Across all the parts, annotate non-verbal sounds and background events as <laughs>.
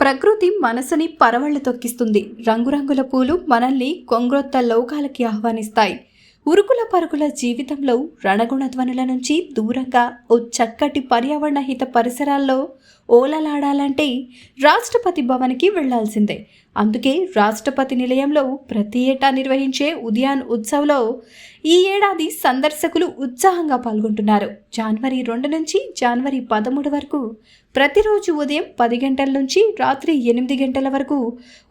ప్రకృతి మనసుని పరవళ్ళు తొక్కిస్తుంది. రంగురంగుల పూలు మనల్ని కొంగ్రొత్త లోకాలకి ఆహ్వానిస్తాయి. ఉరుకుల పరుగుల జీవితంలో రణగుణ ధ్వనుల నుంచి దూరంగా ఓ చక్కటి పర్యావరణ హిత పరిసరాల్లో ఓలలాడాలంటే రాష్ట్రపతి భవన్కి వెళ్ళాల్సిందే. అందుకే రాష్ట్రపతి నిలయంలో ప్రతి ఏటా నిర్వహించే ఉదయాన్ ఉత్సవ్లో ఈ ఏడాది సందర్శకులు ఉత్సాహంగా పాల్గొంటున్నారు. జనవరి రెండు నుంచి జనవరి పదమూడు వరకు ప్రతిరోజు ఉదయం పది గంటల నుంచి రాత్రి ఎనిమిది గంటల వరకు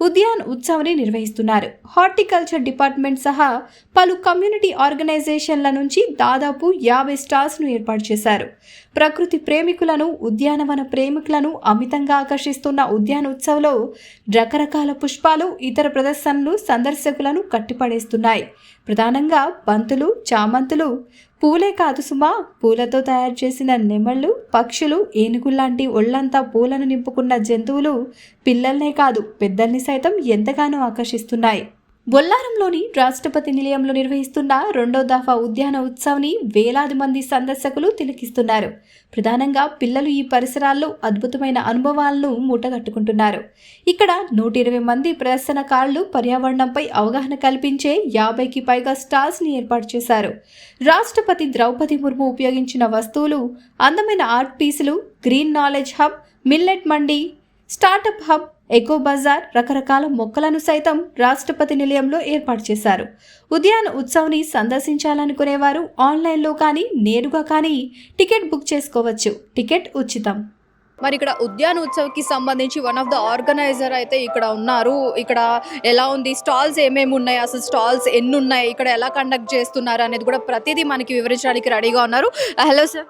ఉద్యాన్ ఉత్సవ్ని నిర్వహిస్తున్నారు. హార్టికల్చర్ డిపార్ట్మెంట్ సహా పలు కమ్యూనిటీ ఆర్గనైజేషన్ల నుంచి దాదాపు యాభై స్టాల్స్ను ఏర్పాటు చేశారు. ప్రకృతి ప్రేమికులను ఉద్యానవన ప్రేమికులను అమితంగా ఆకర్షిస్తున్న ఉద్యానోత్సవ్లో రకరకాల పుష్పాలు ఇతర ప్రదర్శనలు సందర్శకులను కట్టిపడేస్తున్నాయి. ప్రధానంగా బంతులు చామంతులు పూలే కాదు సుమా పూలతో తయారు చేసిన నెమళ్ళు పక్షులు ఏనుగుల్లాంటి ఒళ్ళంతా పూలను నింపుకున్న జంతువులు పిల్లల్నే కాదు పెద్దల్ని సైతం ఎంతగానో ఆకర్షిస్తున్నాయి. బొల్లారంలోని రాష్ట్రపతి నిలయంలో నిర్వహిస్తున్న రెండో దఫా ఉద్యాన ఉత్సవ్ని వేలాది మంది సందర్శకులు తిలకిస్తున్నారు. ప్రధానంగా పిల్లలు ఈ పరిసరాల్లో అద్భుతమైన అనుభవాలను మూటగట్టుకుంటున్నారు. ఇక్కడ నూట ఇరవై మంది ప్రదర్శనకారులు పర్యావరణంపై అవగాహన కల్పించే యాభైకి పైగా స్టాల్స్ని ఏర్పాటు చేశారు. రాష్ట్రపతి ద్రౌపది ముర్ము ఉపయోగించిన వస్తువులు అందమైన ఆర్ట్ పీసులు green knowledge hub millet mandi startup hub eco bazaar రకరకాల మొక్కలను సైతం రాష్ట్రపతి నిలయంలో ఏర్పాటు చేశారు. ఉద్యాన ఉత్సవ్ని సందర్శించాలనుకునేవారు ఆన్లైన్లో కానీ నేరుగా కానీ టికెట్ బుక్ చేసుకోవచ్చు. టికెట్ ఉచితం. మరి ఇక్కడ ఉద్యాన ఉత్సవ్కి సంబంధించి వన్ ఆఫ్ ద ఆర్గనైజర్ అయితే ఇక్కడ ఉన్నారు. ఇక్కడ ఎలా ఉంది? స్టాల్స్ ఏమేమి ఉన్నాయి? అసలు స్టాల్స్ ఎన్ని ఉన్నాయి? ఇక్కడ ఎలా కండక్ట్ చేస్తున్నారు అనేది కూడా ప్రతిదీ మనకి వివరించడానికి రెడీగా ఉన్నారు. Hello sir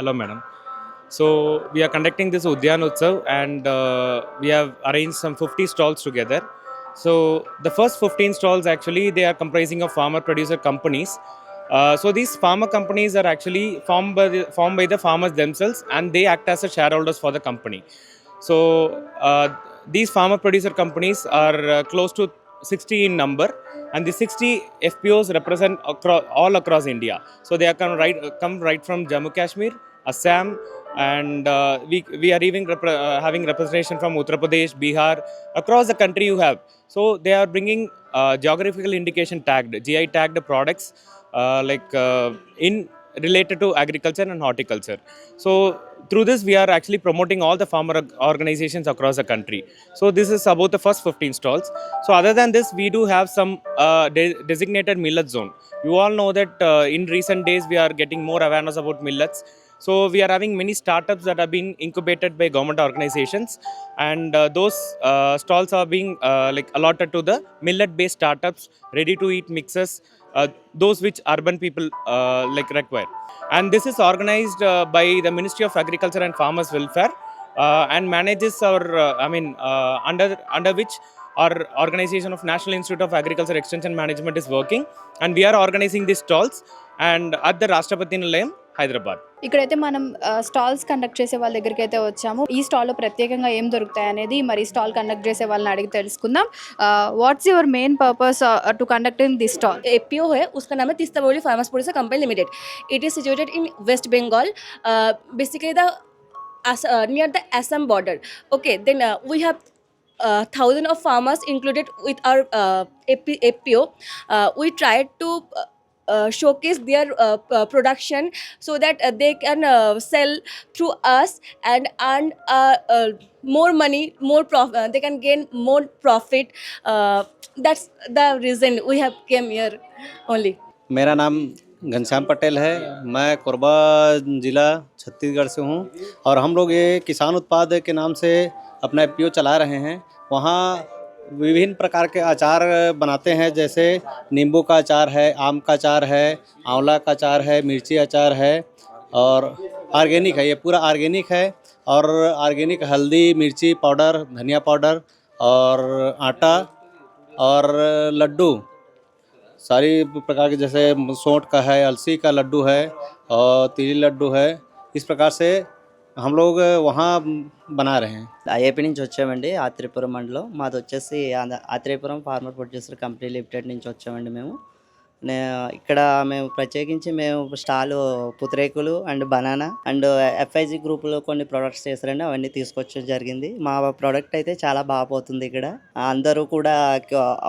Hello, madam. So we are conducting this Udyan Utsav and uh, we have arranged some 50 stalls together. So the first 15 stalls actually they are comprising of farmer producer companies. Uh, so these farmer companies are actually formed by, the, formed by the farmers themselves and they act as the shareholders for the company. So uh, these farmer producer companies are uh, close to 60 in number and the 60 FPOs represent across, all across India. So they are come right, come right from Jammu Kashmir, Assam, and uh, we, we are even repre- uh, having representation from Uttar Pradesh, Bihar, across the country you have. So they are bringing uh, geographical indication tagged, GI tagged products uh, like in related to agriculture and horticulture. So through this we are actually promoting all the farmer organizations across the country. So this is about the first 15 stalls. So other than this, we do have some uh, de- designated millet zone. You all know that uh, in recent days we are getting more awareness about millets. So we are having many startups that are being incubated by government organizations, and uh, those uh, stalls are being uh, like allotted to the millet-based startups, ready-to-eat mixes, uh, those which urban people uh, like require. And this is organized uh, by the Ministry of Agriculture and Farmers Welfare, uh, and manages our, uh, I mean, uh, under under which our organization of National Institute of Agriculture Extension Management is working, and we are organizing these stalls. And at the Rashtrapati Nilayam, Hyderabad. ఇక్కడైతే మనం stalls conduct చేసే వాళ్ళ దగ్గరికి అయితే వచ్చాము ఈ స్టాల్లో ప్రత్యేకంగా ఏం దొరుకుతాయి అనేది మరి స్టాల్ కండక్ట్ చేసే వాళ్ళని అడిగి తెలుసుకుందాం what's your main purpose to conducting this stall A P O है उसका नाम है Teesta Boli farmers producer company limited it is situated in West Bengal basically the near the Assam border okay then uh, we have uh, thousand of farmers included with our uh, AP, APO uh, we tried to uh, uh, showcase their uh, production so that uh, they can uh, sell through us and earn uh, uh, more money more profit uh, they can gain more profit uh, that's the reason we have came here only मेरा नाम घनश्याम पटेल है मैं कोरबा ज़िला छत्तीसगढ़ से हूँ और हम लोग ये किसान उत्पाद के नाम से अपना एफ़ चला रहे हैं वहाँ विभिन्न प्रकार के अचार बनाते हैं, जैसे नींबू का अचार है, आम का अचार है, आंवला का अचार है, मिर्ची अचार है और ऑर्गेनिक है, ये पूरा ऑर्गेनिक है और ऑर्गेनिक हल्दी, मिर्ची पाउडर, धनिया पाउडर और आटा और लड्डू। सारी प्रकार के जैसे सोंठ का है, अलसी का लड्डू है और तिली लड्डू है। इस प्रकार से हम लोग वहाँ बना रहे हैं ఐఏపీ నుంచి వచ్చామండి ఆత్రేయపురం మండలం మాది వచ్చేసి Andhra- Atreyapuram farmer producer company limited నుంచి వచ్చామండి మేము నే- ఇక్కడ మేము ప్రత్యేకించి మేము స్టాల్ పుత్రేకులు అండ్ బనానా అండ్ ఎఫ్ఐజి గ్రూప్లో కొన్ని ప్రొడక్ట్స్ చేస్తారండి అవన్నీ తీసుకొచ్చడం జరిగింది మా ప్రోడక్ట్ అయితే చాలా బాగా పోతుంది ఇక్కడ అందరూ కూడా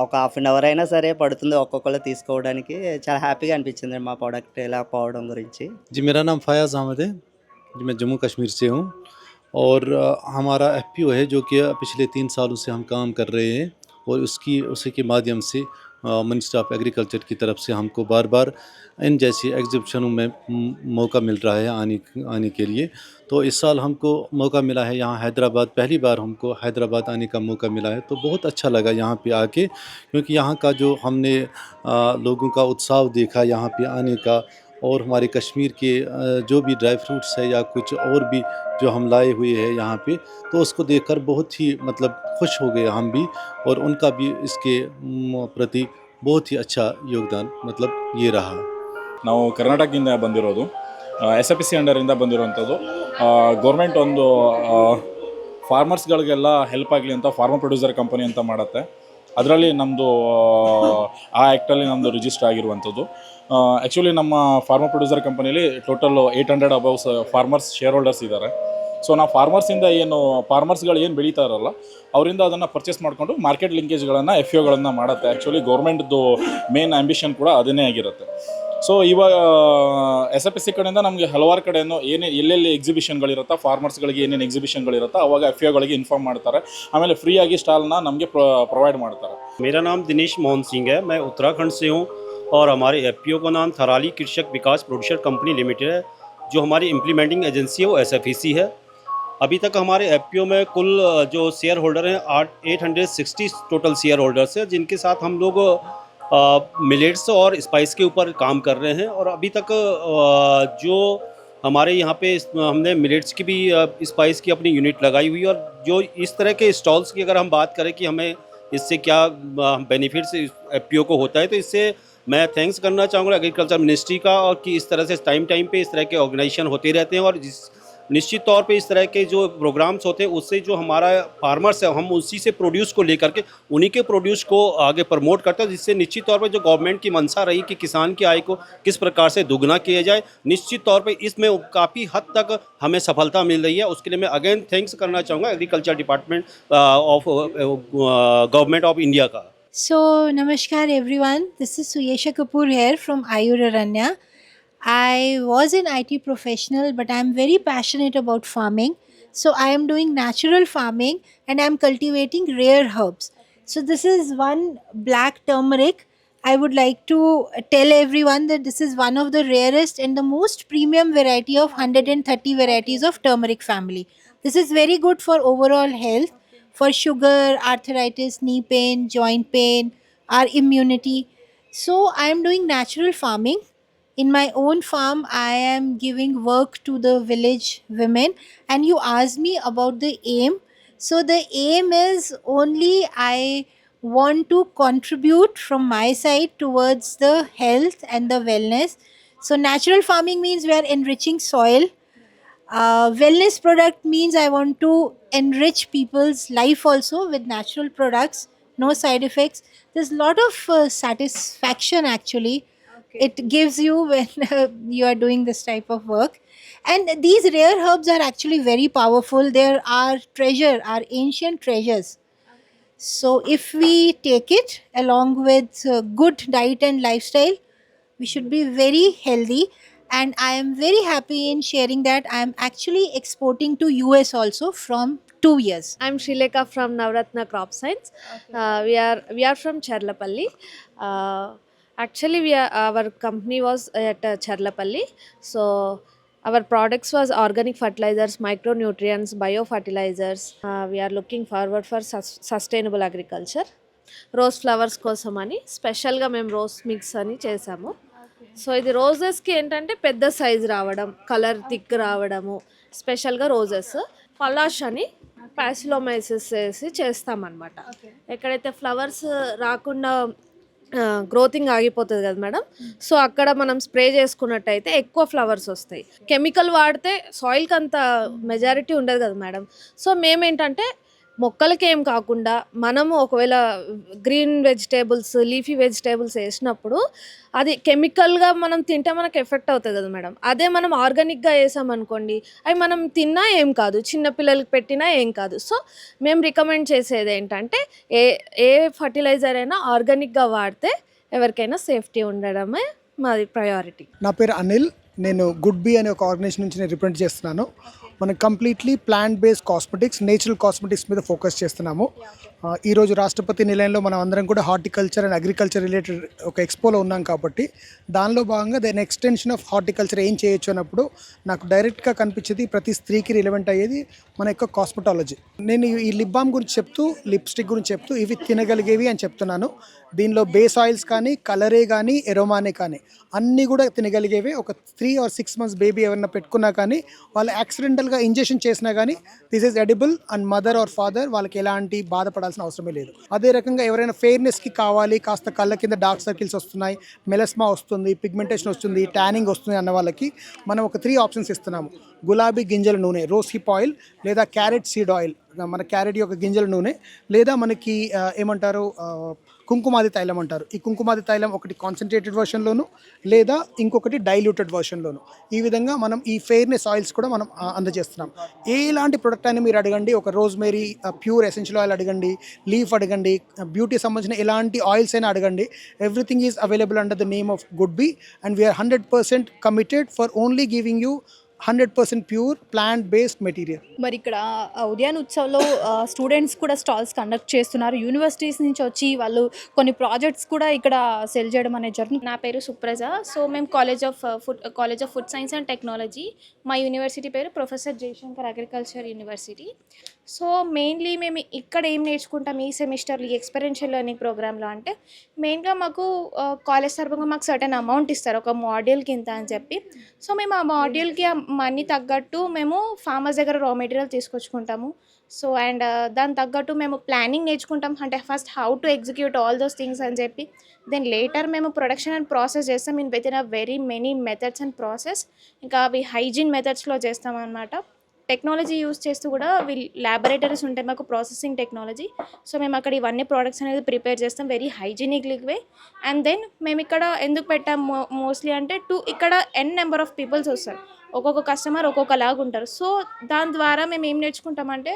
ఒక హాఫ్ అన్ అవర్ అయినా సరే పడుతుంది ఒక్కొక్కరు తీసుకోవడానికి చాలా హ్యాపీగా అనిపించింది మా ప్రోడక్ట్ ఇలా పోవడం గురించి जी मेरा नाम फयाज़ अहमद है मैं जम्मू कश्मीर से हूँ और हमारा एफपीओ है जो कि पिछले तीन सालों से हम काम कर रहे हैं और उसकी उसी के माध्यम से मिनिस्टर ऑफ़ एग्रीकल्चर की तरफ़ से हमको बार बार इन जैसी एग्जिबिशनों में मौका मिल रहा है आने आने के लिए। तो इस साल हमको मौका मिला है यहाँ हैदराबाद पहली बार हमको हैदराबाद आने का मौका मिला है। तो बहुत अच्छा लगा यहाँ पे आके क्योंकि यहाँ का जो हमने अ, लोगों का उत्साह देखा यहाँ पे आने का और हमारे कश्मीर के अ, जो भी ड्राई फ्रूट्स है या कुछ और भी जो हम लाए हुए हैं यहाँ पे तो उसको देखकर बहुत ही मतलब खुश हो गए हम भी और उनका भी इसके म, प्रति बहुत ही अच्छा योगदान मतलब ये रहा ನಾವು ಕರ್ನಾಟಕದಿಂದ ಬಂದಿರೋದು S A P C ಅಂಡರಿಂದ ಬಂದಿರೋವಂಥದ್ದು government ಒಂದು ಫಾರ್ಮರ್ಸ್ಗಳಿಗೆಲ್ಲ ಹೆಲ್ಪ್ ಆಗಲಿ ಅಂತ ಫಾರ್ಮರ್ ಪ್ರೊಡ್ಯೂಸರ್ ಕಂಪನಿ ಅಂತ ಮಾಡುತ್ತೆ ಅದರಲ್ಲಿ ನಮ್ಮದು ಆ ಆ್ಯಕ್ಟಲ್ಲಿ ನಮ್ಮದು ರಿಜಿಸ್ಟರ್ ಆಗಿರುವಂಥದ್ದು. ಆ್ಯಕ್ಚುಲಿ ನಮ್ಮ farmer producer ಕಂಪನಿಲಿ total eight hundred above farmers share holders ಇದ್ದಾರೆ ಸೊ ನಾವು ಫಾರ್ಮರ್ಸಿಂದ ಏನು ಫಾರ್ಮರ್ಸ್ಗಳು ಏನು ಬೆಳೀತಾರಲ್ಲ ಅವರಿಂದ ಅದನ್ನು ಪರ್ಚೇಸ್ ಮಾಡಿಕೊಂಡು ಮಾರ್ಕೆಟ್ ಲಿಂಕೇಜ್ಗಳನ್ನು ಎಫ್ ಒಗಳನ್ನು ಮಾಡುತ್ತೆ. ಆ್ಯಕ್ಚುಲಿ ಗೌರ್ಮೆಂಟ್ದು ಮೇನ್ ಆ್ಯಂಬಿಷನ್ ಕೂಡ ಅದನ್ನೇ ಆಗಿರುತ್ತೆ. ಸೊ ಇವಾಗ ಎಸ್ ಎಫ್ ಎಸ್ ಸಿ ಕಡೆಯಿಂದ ನಮಗೆ ಹಲವಾರು ಕಡೆಯನ್ನು ಏನೇ ಎಲ್ಲೆಲ್ಲಿ ಎಕ್ಸಿಬಿಷನ್ಗಳಿರುತ್ತೋ ಫಾರ್ಮರ್ಸ್ಗಳಿಗೆ ಏನೇನು ಎಕ್ಸಿಬಿಷನ್ಗಳಿರುತ್ತೋ ಅವಾಗ ಎಫ್ ಒಗಳಿಗೆ ಇನ್ಫಾರ್ಮ್ ಮಾಡ್ತಾರೆ ಆಮೇಲೆ ಫ್ರೀಯಾಗಿ ಸ್ಟಾಲ್ನ ನಮಗೆ ಪ್ರೊವೈಡ್ ಮಾಡ್ತಾರೆ मेरा नाम दिनेश मोहन सिंह है मैं उत्तराखंड से हूँ और हमारे एफ का नाम थराली कृषक विकास प्रोड्यूसर कंपनी लिमिटेड है जो हमारी इम्प्लीमेंटिंग एजेंसी है वो एस है अभी तक हमारे एफ में कुल अ, जो शेयर होल्डर हैं आठ eight hundred sixty total shareholders हैं जिनके साथ हम लोग मिलेट्स और स्पाइस के ऊपर काम कर रहे हैं और अभी तक जो हमारे यहाँ पे हमने मिलेट्स की भी स्पाइस की अपनी यूनिट लगाई हुई और जो इस तरह के स्टॉल्स की अगर हम बात करें कि हमें इससे क्या बेनिफिट्स एफ़ को होता है तो इससे मैं थैंक्स करना चाहूँगा एग्रीकल्चर मिनिस्ट्री का और कि इस तरह से टाइम टाइम पे इस तरह के ऑर्गेनाइजेशन होते रहते हैं और जिस निश्चित तौर पे इस तरह के जो प्रोग्राम्स होते हैं उससे जो हमारा फार्मर्स है हम उसी से प्रोड्यूस को लेकर के उन्हीं के प्रोड्यूस को आगे प्रमोट करते हैं जिससे निश्चित तौर पे जो गवर्नमेंट की मंशा रही कि किसान की आय को किस प्रकार से दुगना किया जाए निश्चित तौर पे इसमें काफ़ी हद तक हमें सफलता मिल रही है उसके लिए मैं अगेन थैंक्स करना चाहूँगा agriculture department of government of India का So, Namaskar everyone. This is Suyesha Kapoor here from Ayur Aranya. I was an IT professional, but I'm very passionate about farming. So, I am doing natural farming and I'm cultivating rare herbs. So, this is one black turmeric. I would like to tell everyone that this is one of the rarest and the most premium variety of 130 varieties of turmeric family. This is very good for overall health for sugar, arthritis, knee pain, joint pain, our immunity. So I am doing natural farming. In my own farm, I am giving work to the village women. And you asked me about the aim. So the aim is only I want to contribute from my side towards the health and the wellness. So natural farming means we are enriching soil uh, wellness product means i want to enrich people's life also with natural products no side effects there's a lot of uh, satisfaction actually it gives you when uh, <laughs> you are doing this type of work. And these rare herbs are actually very powerful. They are treasure are ancient treasures. So if we take it along with uh, good diet and lifestyle we should be very healthy. And i am very happy in sharing that i am actually exporting to us also from 2 years. I'm Shileka from Navratna Crop Science. Uh, we are we are from Cherlapalli. Uh, actually we our company was at Cherlapalli so our products was organic fertilizers micro nutrients bio fertilizers we're looking forward for sus sustainable agriculture rose flowers కోసం అని స్పెషల్గా మేము rose mix అని చేసాము. So ఇది రోజెస్కి ఏంటంటే పెద్ద size రావడం కలర్ థిక్ రావడము స్పెషల్గా రోజెస్ పలాష్ అని ప్యాసిలోమైసిస్ వేసి చేస్తామన్నమాట. ఎక్కడైతే ఫ్లవర్స్ రాకుండా గ్రోతింగ్ ఆగిపోతుంది కదా మేడం. సో అక్కడ మనం స్ప్రే చేసుకున్నట్టయితే ఎక్కువ ఫ్లవర్స్ వస్తాయి. కెమికల్ వాడితే సాయిల్కి అంత మెజారిటీ ఉండదు కదా మేడం. సో మేమేంటంటే మొక్కలకి ఏం కాకుండా మనము ఒకవేళ గ్రీన్ వెజిటేబుల్స్ లీఫీ వెజిటేబుల్స్ వేసినప్పుడు అది కెమికల్గా మనం తింటే మనకు ఎఫెక్ట్ అవుతుంది కదా మేడం. అదే మనం ఆర్గానిక్గా వేసామనుకోండి అవి మనం తిన్నా ఏం కాదు చిన్నపిల్లలకి పెట్టినా ఏం కాదు. సో మేము రికమెండ్ చేసేది ఏంటంటే ఏ ఏ ఫర్టిలైజర్ అయినా ఆర్గానిక్గా వాడితే ఎవరికైనా సేఫ్టీ ఉండడమే మాది ప్రయారిటీ. నా పేరు అనిల్ నేను గుడ్ బీ అనే ఒక ఆర్గనైజేషన్ నుంచి నేను రిప్రజెంట్ చేస్తున్నాను. మనం completely plant based cosmetics natural cosmetics మీద ఫోకస్ చేస్తున్నాము. ఈరోజు రాష్ట్రపతి నిలయంలో మనం అందరం కూడా హార్టికల్చర్ అండ్ అగ్రికల్చర్ రిలేటెడ్ ఒక ఎక్స్పోలో ఉన్నాం కాబట్టి దానిలో భాగంగా దాని ఎక్స్టెన్షన్ ఆఫ్ హార్టికల్చర్ ఏం చేయొచ్చు అన్నప్పుడు నాకు డైరెక్ట్గా కనిపించేది ప్రతి స్త్రీకి రిలవెంట్ అయ్యేది మన యొక్క కాస్మెటాలజీ. నేను ఈ లిప్ బామ్ గురించి చెప్తూ లిప్స్టిక్ గురించి చెప్తూ ఇవి తినగలిగేవి అని చెప్తున్నాను. దీనిలో బేస్ ఆయిల్స్ కానీ కలరే కానీ ఎరోమానే కానీ అన్నీ కూడా తినగలిగేవి. ఒక three or six months baby ఎవరైనా పెట్టుకున్నా కానీ వాళ్ళు యాక్సిడెంటల్గా ఇంజెక్షన్ చేసినా కానీ this is edible and mother or father వాళ్ళకి ఎలాంటి బాధపడాల్సిన అవసరమే లేదు. అదే రకంగా ఎవరైనా ఫెయిర్నెస్కి కావాలి కాస్త కళ్ళ కింద డార్క్ సర్కిల్స్ వస్తున్నాయి మెలస్మా వస్తుంది పిగ్మెంటేషన్ వస్తుంది ట్యానింగ్ వస్తుంది అన్న వాళ్ళకి మనం ఒక త్రీ ఆప్షన్స్ ఇస్తున్నాము. గులాబీ గింజల నూనె రోస్ హిప్ ఆయిల్ లేదా క్యారెట్ సీడ్ ఆయిల్ మన క్యారెట్ యొక్క గింజల నూనె లేదా మనకి ఏమంటారు కుంకుమాది తైలం అంటారు. ఈ కుంకుమాది తైలం ఒకటి కాన్సన్ట్రేటెడ్ వర్షన్లోను లేదా ఇంకొకటి డైల్యూటెడ్ వర్షన్లోను ఈ విధంగా మనం ఈ ఫెయిర్నెస్ ఆయిల్స్ కూడా మనం అందజేస్తున్నాం. ఎలాంటి ప్రొడక్ట్ అయినా మీరు అడగండి ఒక రోజ్మేరీ ప్యూర్ ఎసెన్షియల్ ఆయిల్ అడగండి లీఫ్ అడగండి బ్యూటీ సంబంధించిన ఎలాంటి ఆయిల్స్ అయినా అడగండి. Everything is available under the name of good bee and we're hundred percent committed for only giving you hundred percent pure plant based material. మరి ఇక్కడ ఉద్యాన ఉత్సవ్లో స్టూడెంట్స్ కూడా స్టాల్స్ కండక్ట్ చేస్తున్నారు. యూనివర్సిటీస్ నుంచి వచ్చి వాళ్ళు కొన్ని ప్రాజెక్ట్స్ కూడా ఇక్కడ సెల్ చేయడం అనేది జరుగుతుంది. నా పేరు సుప్రజ. సో మేము college of food college of food science and technology మా యూనివర్సిటీ పేరు professor Jayashankar agriculture university so mainly మేము ఇక్కడ ఏం నేర్చుకుంటాం ఈ సెమిస్టర్లో ఈ ఎక్స్పెరిన్షియల్ లెర్నింగ్ ప్రోగ్రాంలో అంటే మెయిన్గా మాకు కాలేజ్ తరఫుగా మాకు సర్టన్ అమౌంట్ ఇస్తారు ఒక మాడ్యూల్కి ఇంత అని చెప్పి. సో మేము ఆ మాడ్యూల్కి ఆ మనీ తగ్గట్టు మేము ఫార్మర్స్ దగ్గర రా మెటీరియల్ తీసుకొచ్చుకుంటాము. సో అండ్ దాని తగ్గట్టు మేము ప్లానింగ్ నేర్చుకుంటాం. అంటే first how to execute all those things అని చెప్పి. దెన్ లేటర్ మేము ప్రొడక్షన్ అండ్ ప్రాసెస్ చేస్తాం. In with in a very many methods and process ఇంకా అవి హైజీన్ మెథడ్స్లో చేస్తాం అనమాట టెక్నాలజీ యూస్ చేస్తూ కూడా వీళ్ళు ల్యాబొరేటరీస్ ఉంటాయి మాకు ప్రాసెసింగ్ టెక్నాలజీ సో మేము అక్కడ ఇవన్నీ ప్రోడక్ట్స్ అనేది ప్రిపేర్ చేస్తాం very hygienic way. And then మేము ఇక్కడ ఎందుకు పెట్టాం మోస్ట్లీ అంటే టూ ఇక్కడ ఎన్ నెంబర్ ఆఫ్ పీపుల్స్ వస్తారు. ఒక్కొక్క కస్టమర్ ఒక్కొక్కలాగా ఉంటారు. సో దాని ద్వారా మేము ఏం నేర్చుకుంటామంటే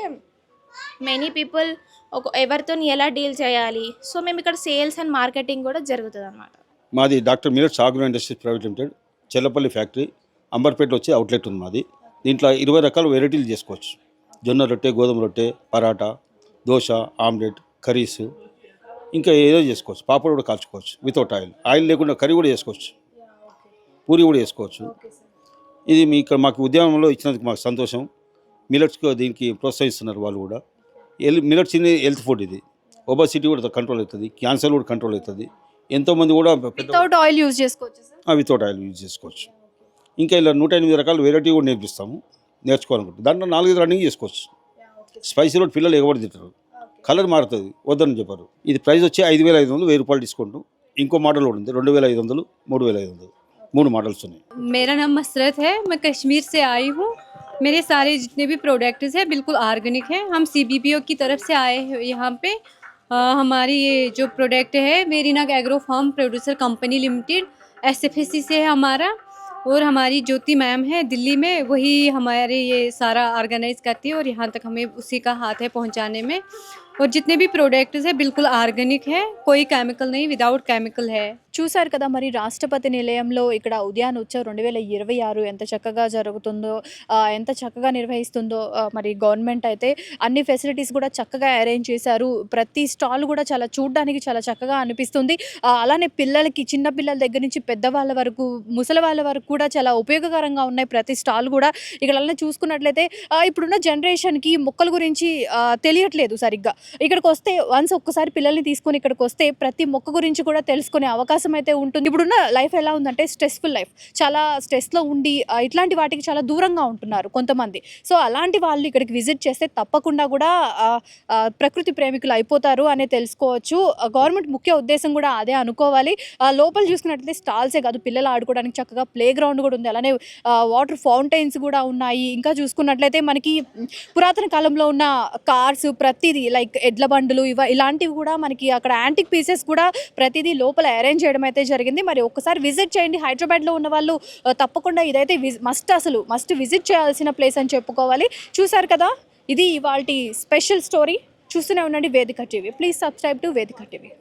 మెనీ పీపుల్ ఒక ఎవరితో ఎలా డీల్ చేయాలి? సో మేము ఇక్కడ సేల్స్ అండ్ మార్కెటింగ్ కూడా జరుగుతుంది అనమాట మాది doctor Meerut agro industries private limited Chellapalli factory అంబర్పేటలో వచ్చి అవుట్లెట్ ఉంది మాది. దీంట్లో ఇరవై రకాల వెరైటీలు చేసుకోవచ్చు. జొన్న రొట్టె గోధుమ రొట్టె పరాటా దోశ ఆమ్లెట్ కర్రీస్. ఇంకా ఏదో చేసుకోవచ్చు. పాపడ్ కూడా కాల్చుకోవచ్చు వితౌట్ ఆయిల్. ఆయిల్ లేకుండా కర్రీ కూడా చేసుకోవచ్చు. పూరి కూడా చేసుకోవచ్చు. ఇది మీ ఇక్కడ మాకు ఉద్యానంలో ఇచ్చినందుకు మాకు సంతోషం. మిలట్స్కి దీనికి ప్రోత్సహిస్తున్నారు వాళ్ళు కూడా. ఎల్ మిలట్స్ ఇది హెల్త్ ఫుడ్ ఇది. ఒబసిటీ కూడా కంట్రోల్ అవుతుంది. క్యాన్సర్ కూడా కంట్రోల్ అవుతుంది. ఎంతోమంది కూడా వితౌట్ ఆయిల్ యూజ్ చేసుకోవచ్చు వితౌట్ ఆయిల్ యూజ్ చేసుకోవచ్చు. ఇంకా ఇలా నూట ఎనిమిది రకాల వెరైటీ కూడా నేర్పిస్తాము నేర్చుకోవాలనుకుంటే దాంట్లో నాలుగైదు రన్నింగ్ చేసుకోవచ్చు స్పైసీ రోడ్ పిల్లలు ఎగబడి తింటారు కలర్ మారుతుంది వద్దని చెప్పారు ఇది ప్రైస్ వచ్చి ఐదు వేల ఐదు వందలు వెయ్యి రూపాయలు డిస్కౌంట్ ఇంకో మోడల్ కూడా ఉంది రెండు వేల ఐదు వందలు మూడు వేల ఐదు వందలు మూడు మోడల్స్ ఉన్నాయి मेरा नाम मसरत है मैं कश्मीर से आई हूँ मेरे सारे जितने भी प्रोडक्ट्स हैं बिल्कुल ऑर्गेनिक हैं हम सी की तरफ से आए हैं यहाँ पे अ, हमारी ये जो प्रोडक्ट है Verinag agro farm producer company limited S से है हमारा और हमारी ज्योति मैम है दिल्ली में, वही हमारे ये सारा ऑर्गेनाइज करती है और यहाँ तक हमें उसी का हाथ है पहुँचाने में। और जितने भी प्रोडक्ट्स हैं बिल्कुल ऑर्गेनिक है कोई केमिकल नहीं विदाउट केमिकल है చూశారు కదా మరి రాష్ట్రపతి నిలయంలో ఇక్కడ ఉద్యాన ఉత్సవ్ రెండు వేల ఇరవై ఆరు ఎంత చక్కగా జరుగుతుందో ఆ, ఎంత చక్కగా నిర్వహిస్తుందో ఆ, మరి గవర్నమెంట్ అయితే అన్ని ఫెసిలిటీస్ కూడా చక్కగా అరేంజ్ చేశారు ప్రతి స్టాల్ కూడా చాలా చూడడానికి చాలా చక్కగా అనిపిస్తుంది ఆ, అలానే పిల్లలకి చిన్న పిల్లల దగ్గర నుంచి పెద్దవాళ్ళ వరకు ముసలి వాళ్ళ వరకు కూడా చాలా ఉపయోగకరంగా ఉన్నాయి ప్రతి స్టాల్ కూడా ఇక్కడ అలానే చూసుకున్నట్లయితే ఆ, ఇప్పుడున్న జనరేషన్కి మొక్కల గురించి ఆ, తెలియట్లేదు సరిగ్గా ఇక్కడికి వస్తే వన్స్ ఒక్కసారి పిల్లల్ని తీసుకొని ఇక్కడికి వస్తే ప్రతి మొక్క గురించి కూడా తెలుసుకునే అవకాశం అయితే ఉంటుంది. ఇప్పుడున్న లైఫ్ ఎలా ఉందంటే స్ట్రెస్ఫుల్ లైఫ్ చాలా స్ట్రెస్లో ఉండి ఇట్లాంటి వాటికి చాలా దూరంగా ఉంటున్నారు కొంతమంది. సో అలాంటి వాళ్ళు ఇక్కడికి విజిట్ చేస్తే తప్పకుండా కూడా ప్రకృతి ప్రేమికులు అయిపోతారు అనే తెలుసుకోవచ్చు. గవర్నమెంట్ ముఖ్య ఉద్దేశం కూడా అదే అనుకోవాలి. ఆ, లోపల చూసుకున్నట్లయితే స్టాల్సే కాదు పిల్లలు ఆడుకోవడానికి చక్కగా ప్లే గ్రౌండ్ కూడా ఉంది. అలానే వాటర్ ఫౌంటైన్స్ కూడా ఉన్నాయి. ఇంకా చూసుకున్నట్లయితే మనకి పురాతన కాలంలో ఉన్న కార్స్ ప్రతిదీ లైక్ ఎడ్ల బండులు ఇవ ఇలాంటివి కూడా మనకి అక్కడ యాంటిక్ పీసెస్ కూడా ప్రతిదీ లోపల అరేంజ్ చేయడం అయితే జరిగింది. మరి ఒక్కసారి విజిట్ చేయండి. హైదరాబాద్లో ఉన్న వాళ్ళు తప్పకుండా ఇదైతే మస్ట్ అసలు మస్ట్ విజిట్ చేయాల్సిన ప్లేస్ అని చెప్పుకోవాలి. చూసారు కదా ఇది ఇవాళ స్పెషల్ స్టోరీ. చూస్తూనే ఉండండి Vedika TV. Please subscribe to Vedika TV.